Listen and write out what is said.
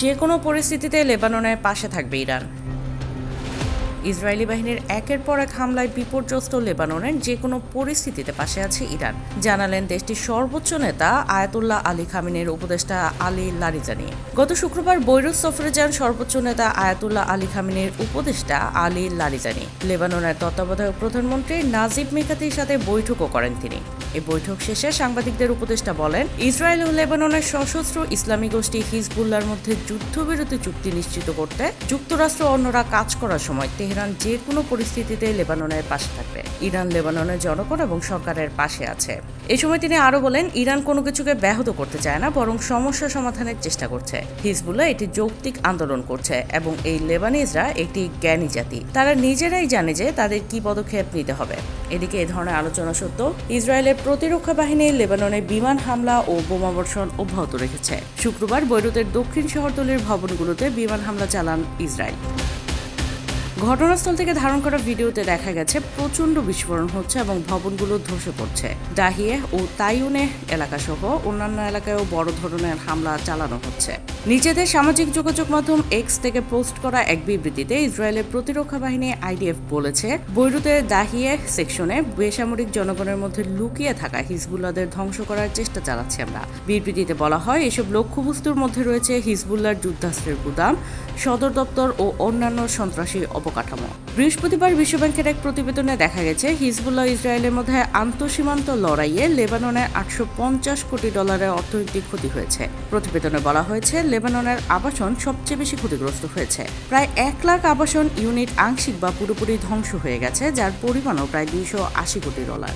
যে কোনো পরিস্থিতিতে লেবাননের পাশে থাকবে ইরান। ইসরায়েলি বাহিনীর একের পর এক হামলায় বিপর্যস্ত লেবাননের যে কোনো পরিস্থিতিতে পাশে আছে ইরান, জানালেন দেশটির সর্বোচ্চ নেতা আয়াতুল্লাহ আলী খামিনের উপদেষ্টা আলী লারিজানি। গত শুক্রবার বৈরুত সফরে যান সর্বোচ্চ নেতা আয়াতুল্লাহ আলী খামিনের উপদেষ্টা আলী লারিজানি। লেবাননের তত্ত্বাবধায়ক প্রধানমন্ত্রী নাজিব মিকাতির সাথে বৈঠকও করেন তিনি। এই বৈঠক শেষে সাংবাদিকদের উপদেষ্টা বলেন, ইসরায়েল ও লেবাননের সশস্ত্র ইসলামী গোষ্ঠী হিজবুল্লার মধ্যে যুদ্ধবিরতি চুক্তি নিশ্চিত করতে, যুক্তরাষ্ট্র অন্যরা কাজ করার সময় তেহরান যে কোনো পরিস্থিতিতে লেবাননের পাশে থাকবে। ইরান লেবাননের জনগণ এবং সরকারের পাশে আছে। এ সময় তিনি আরও বলেন, ইরান কোনো কিছুকে ব্যাহত করতে চায় না, বরং সমস্যা সমাধানের চেষ্টা করছে। হিজবুল্লাহ এটি যৌক্তিক আন্দোলন করছে এবং এই লেবানিজরা একটি জ্ঞানী জাতি। তারা নিজেরাই জানে যে তাদের কি পদক্ষেপ নিতে হবে। এদিকে এ ধরনের আলোচনা সত্ত্বেও ইসরায়েলের প্রতিরক্ষা বাহিনী লেবাননে বিমান হামলা ও বোমাবর্ষণ অব্যাহত রেখেছে। শুক্রবার বৈরুতের দক্ষিণ শহরতলির ভবনগুলোতে বিমান হামলা চালান ইসরায়েল। ঘটনাস্থল থেকে ধারণ করা ভিডিওতে দেখা গেছে, প্রচণ্ড বিস্ফোরণ হচ্ছে এবং ভবনগুলো ধসে পড়ছে। ডাহিয়ে ও তাইউনে এলাকাসহ অন্যান্য এলাকায়ও বড় ধরনের হামলা চালানো হচ্ছে। নিজেদের সামাজিক যোগাযোগ মাধ্যম এক্স থেকে পোস্ট করা এক বিবৃতিতে ইসরায়েলের প্রতিরক্ষা বাহিনী আইডিএফ বলেছে বৈরুতের দাহিয়ে সেকশনে বেসামরিক জনগণের মধ্যে লুকিয়ে থাকা হিজবুল্লাদের ধ্বংস করার চেষ্টা চালাচ্ছি আমরা। বিবৃতিতে বলা হয়, এসব লক্ষ্যবস্তুর মধ্যে রয়েছে হিজবুল্লার যুদ্ধাস্ত্রের গুদাম, সদর দপ্তর ও অন্যান্য সন্ত্রাসী অবকাঠামো। বৃহস্পতিবার বিশ্বব্যাংকের এক প্রতিবেদনে দেখা গেছে, হিজবুল্লাহ ইসরায়েলের মধ্যে আন্তঃসীমান্ত লড়াইয়ে লেবাননের আটশো কোটি ডলারের অর্থনৈতিক ক্ষতি হয়েছে। প্রতিবেদনে বলা হয়েছে লেবাননের আবাসন সবচেয়ে বেশি ক্ষতিগ্রস্ত হয়েছে। প্রায় এক লাখ আবাসন ইউনিট আংশিক বা পুরোপুরি ধ্বংস হয়ে গেছে, যার পরিমাণও প্রায় দুইশো আশি কোটি ডলার।